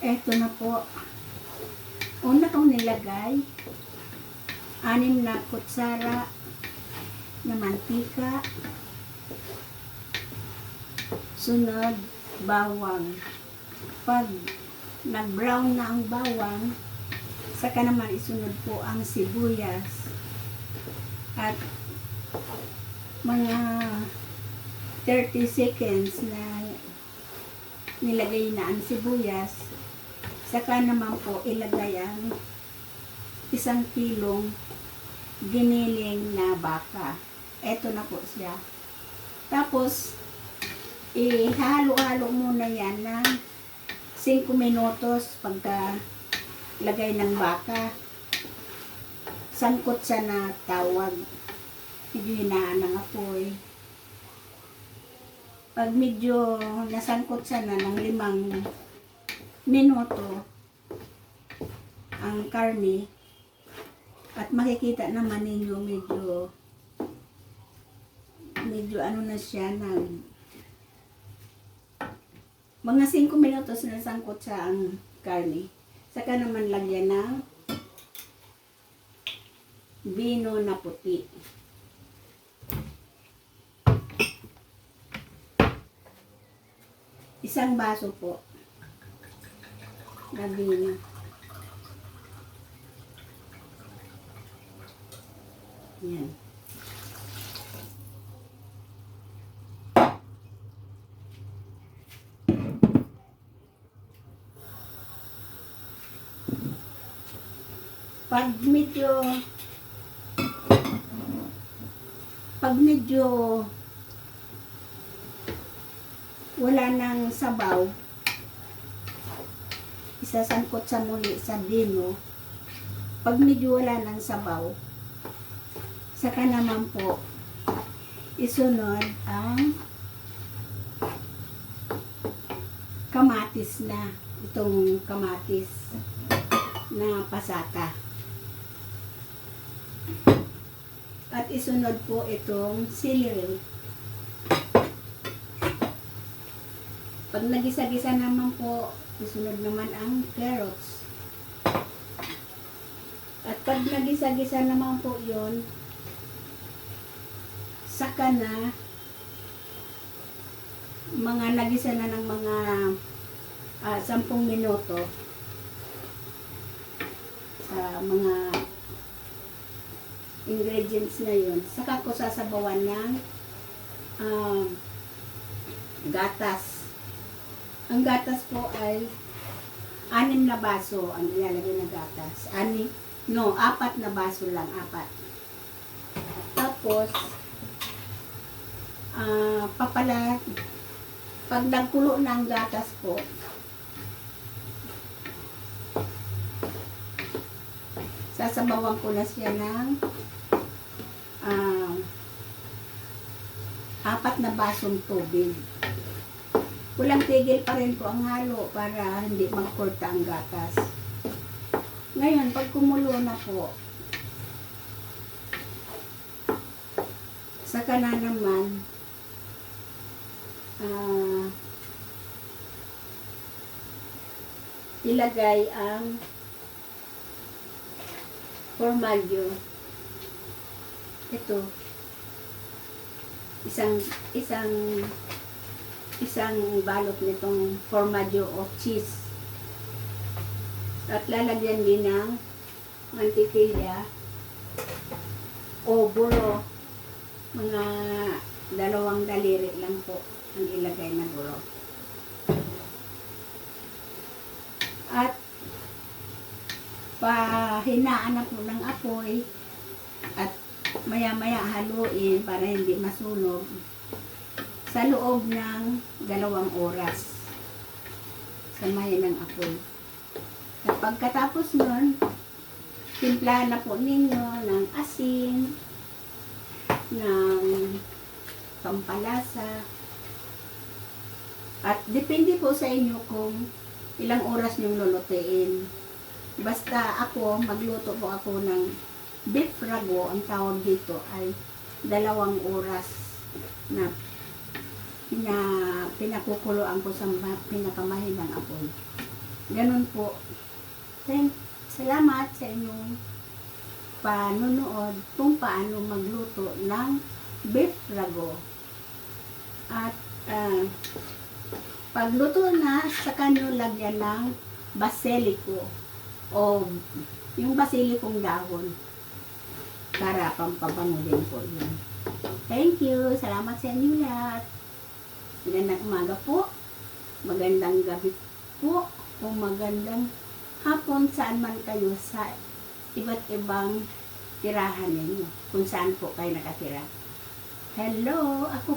Eto na po. Una kong nilagay, anim na kutsara na mantika. Sunod, bawang. Pag nag-brown na ang bawang, saka naman isunod po ang sibuyas. At mga 30 seconds na nilagay na ang sibuyas, saka naman po ilagay ang isang kilong giniling na baka. Eto na po siya. Tapos, ihalo-halo muna yan ng 5 minutos pagka lagay ng baka. Sangkot siya na tawag. Medyo hinaan ng apoy. Pag medyo nasangkot siya na ng limang minuto ang karne at makikita naman ninyo medyo medyo ano na siya nag mga 5 minutos na sangkot siya ang karne. Saka naman lagyan ng vino na puti. Isang baso po na vino. Yan. Pag medyo pag medyo wala nang sabaw, isasangkot sa muli sa bino. Pag medyo wala nang sabaw, saka naman po, isunod ang kamatis na, itong kamatis na pasata. At isunod po itong celery. Pag nagisa-gisa naman po, isunod naman ang carrots. At pag nagisa-gisa naman po yon saka na mga nagisa na ng mga ah, 10 minuto sa mga ingredients na yun. Saka ko sasabawan ng um, gatas. Ang gatas po ay anim na baso ang ilalagay na gatas. Anim, no, apat na baso lang, apat. Tapos, ah, papala, pag nagkulo na gatas po, sasabawan ko na siya ng ah, apat na basong tubig. Walang tigil pa rin po ang halo para hindi magkurta ang gatas. Ngayon, pag kumulo na po, saka na naman, ah, ilagay ang formaggio. Ito. Isang isang isang balot nitong formaggio o cheese. At lalagyan din ng mantikilya o buro. Mga dalawang daliri lang po ang ilagay na buro. At pahinaan na po ng apoy at maya-maya haluin para hindi masunog sa loob ng dalawang oras samahin ng apoy. At pagkatapos nun, timplahan na po ninyo ng asin, ng pampalasa, at depende po sa inyo kung ilang oras nyong lulutuin. Basta ako, magluto po ako ng beef rago, ang tawag dito ay dalawang oras na pina, pinakukuloan ko sa ma- pinakamahinang apoy. Ganun po. Thank, salamat sa inyong panunood kung paano magluto ng beef rago. At ah, pagluto na, saka nyo lagyan ng basilico o yung basilicong dahon para pampabango din po yun. Thank you. Salamat sa inyo lahat. Magandang umaga po. Magandang gabi po. O magandang hapon saan man kayo sa iba't ibang tirahan ninyo. Kung saan po kayo nakatira. Hello, ako